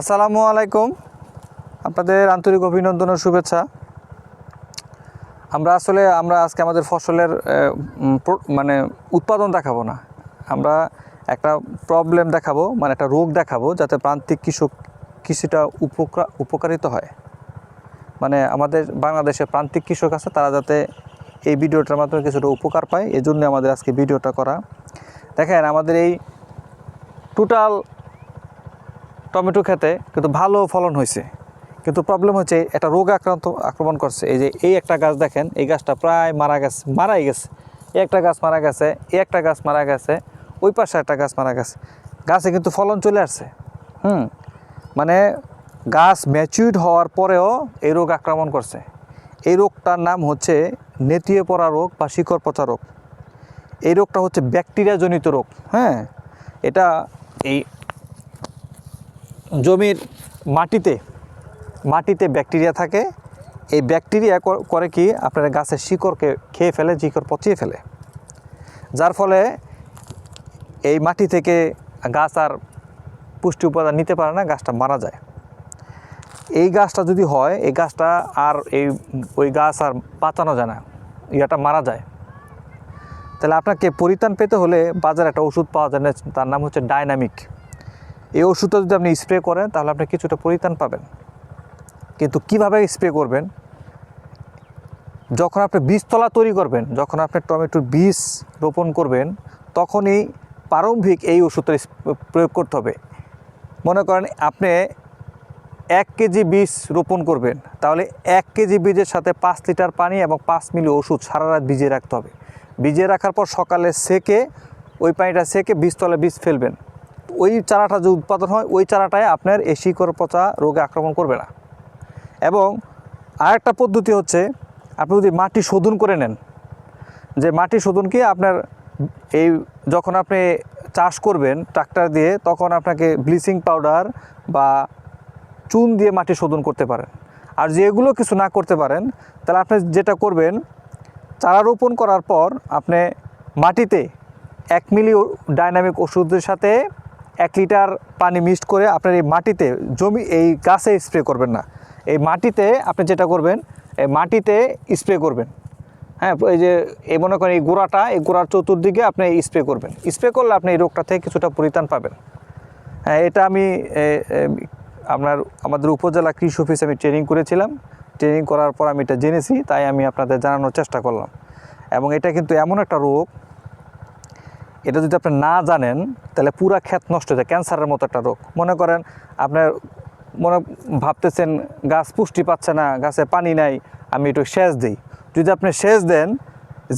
আসসালামু আলাইকুম। আপনাদের আন্তরিক অভিনন্দন ও শুভেচ্ছা। আমরা আসলে, আমরা আজকে আমাদের ফসলের মানে উৎপাদন দেখাবো না। আমরা একটা প্রবলেম দেখাবো মানে একটা রোগ দেখাবো, যাতে প্রান্তিক কৃষক কৃষিটা উপকার, উপকারিত হয়। মানে আমাদের বাংলাদেশে প্রান্তিক কৃষক আছে, তারা যাতে এই ভিডিওটার মাধ্যমে কিছুটা উপকার পায় এই জন্য আমাদের আজকে ভিডিওটা করা। দেখেন, আমাদের এই টোটাল টমেটো খেতে কিন্তু ভালো ফলন হয়েছে। কিন্তু প্রবলেম হচ্ছে এটা রোগ আক্রান্ত আক্রমণ করছে। এই যে এই একটা গাছ দেখেন, এই গাছটা প্রায় মারা গেছে, মারাই গেছে। এই একটা গাছ মারা গেছে, এই একটা গাছ মারা গেছে, ওই পাশে একটা গাছ মারা গেছে। গাছে কিন্তু ফলন চলে আসছে। হুম মানে গাছ ম্যাচিউড হওয়ার পরেও এই রোগ আক্রমণ করছে। এই রোগটার নাম হচ্ছে নেতিয়ে পড়া রোগ বা শিকড় পচা রোগ। এই রোগটা হচ্ছে ব্যাকটেরিয়াজনিত রোগ। হ্যাঁ এটা এই জমির মাটিতে মাটিতে ব্যাকটেরিয়া থাকে। এই ব্যাকটেরিয়া কর- কি আপনার গাছের শিকড়কে খেয়ে ফেলে, শিকড় পচিয়ে ফেলে। যার ফলে এই মাটি থেকে গাছ আর পুষ্টি উপাদান নিতে পারে না, গাছটা মারা যায়। এই গাছটা যদি হয়, এই গাছটা আর এই, ওই গাছ আর বাঁচানো যায় না, ইয়াটা মারা যায়। তাহলে আপনাকে পরিত্রাণ পেতে হলে বাজারে একটা ওষুধ পাওয়া যায় না তার নাম হচ্ছে ডাইনামিক। এই ওষুধটা যদি আপনি স্প্রে করেন, তাহলে আপনি কিছুটা পরিত্রাণ পাবেন। কিন্তু কীভাবে স্প্রে করবেন? যখন আপনি বীজতলা তৈরি করবেন, যখন আপনি টমেটোর বীজ রোপণ করবেন, তখনই প্রারম্ভিক এই ওষুধটা প্রয়োগ করতে হবে। মনে করেন আপনি এক কেজি বীজ রোপণ করবেন, তাহলে এক কেজি বীজের সাথে পাঁচ লিটার পানি এবং পাঁচ মিলি ওষুধ সারা রাত ভিজিয়ে রাখতে হবে। ভিজিয়ে রাখার পর সকালে সেকে, ওই পানিটা সেকে বীজতলে বীজ ফেলবেন। ওই চারাটা যে উৎপাদন হয়, ওই চারাটায় আপনার এই শিকড় পচা রোগে আক্রমণ করবে না। এবং আরেকটা পদ্ধতি হচ্ছে, আপনি যদি মাটি শোধন করে নেন, যে মাটি শোধন কি আপনার এই যখন আপনি চাষ করবেন ট্রাক্টর দিয়ে, তখন আপনাকে ব্লিচিং পাউডার বা চুন দিয়ে মাটি শোধন করতে পারেন। আর যে এগুলো কিছু না করতে পারেন, তাহলে আপনি যেটা করবেন, চারা রোপণ করার পর আপনি মাটিতে এক মিলি ডাইনামিক ওষুধের সাথে এক লিটার পানি মিক্সড করে আপনার এই মাটিতে জমি, এই গাছে স্প্রে করবেন না। এই মাটিতে আপনি যেটা করবেন, এই মাটিতে স্প্রে করবেন। হ্যাঁ এই যে, এই মনে করেন এই গোড়াটা, এই গোড়ার চতুর্দিকে আপনি স্প্রে করবেন। স্প্রে করলে আপনি এই রোগটা থেকে কিছুটা পরিত্রাণ পাবেন। হ্যাঁ এটা আমি আপনার, আমাদের উপজেলা কৃষি অফিসে আমি ট্রেনিং করেছিলাম। ট্রেনিং করার পর আমি এটা জেনেছি, তাই আমি আপনাদের জানানোর চেষ্টা করলাম। এবং এটা কিন্তু এমন একটা রোগ এটা যদি আপনি না জানেন, তাহলে পুরা ক্ষেত নষ্ট হয়ে যায়, ক্যান্সারের মতো একটা রোগ। মনে করেন আপনার মনে ভাবতেছেন, গাছ পুষ্টি পাচ্ছে না, গাছে পানি নাই, আমি একটু সেচ দিই। যদি আপনি সেচ দেন,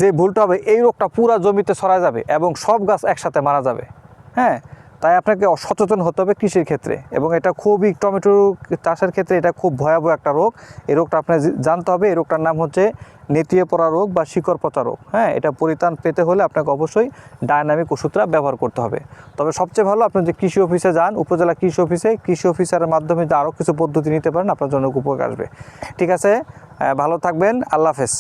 যে ভুলটা হবে, এই রোগটা পুরা জমিতে ছড়া যাবে এবং সব গাছ একসাথে মারা যাবে। হ্যাঁ? তাই আপনাকে সচেতন হতে হবে কৃষির ক্ষেত্রে এবং এটা খুবই টমেটো চাষের ক্ষেত্রে এটা খুব ভয়াবহ একটা রোগ। এই রোগটা আপনার জানতে হবে। এই রোগটার নাম হচ্ছে নেতিয়ে পড়া রোগ বা শিকড় পচা রোগ। হ্যাঁ এটা পরিত্রাণ পেতে হলে আপনাকে অবশ্যই ডায়নামিক ওষুধটা ব্যবহার করতে হবে। তবে সবচেয়ে ভালো আপনি যে কৃষি অফিসে যান, উপজেলা কৃষি অফিসে, কৃষি অফিসারের মাধ্যমে যে আরও কিছু পদ্ধতি নিতে পারেন, আপনার জন্য উপকার আসবে। ঠিক আছে ভালো থাকবেন। আল্লাহ হাফেজ।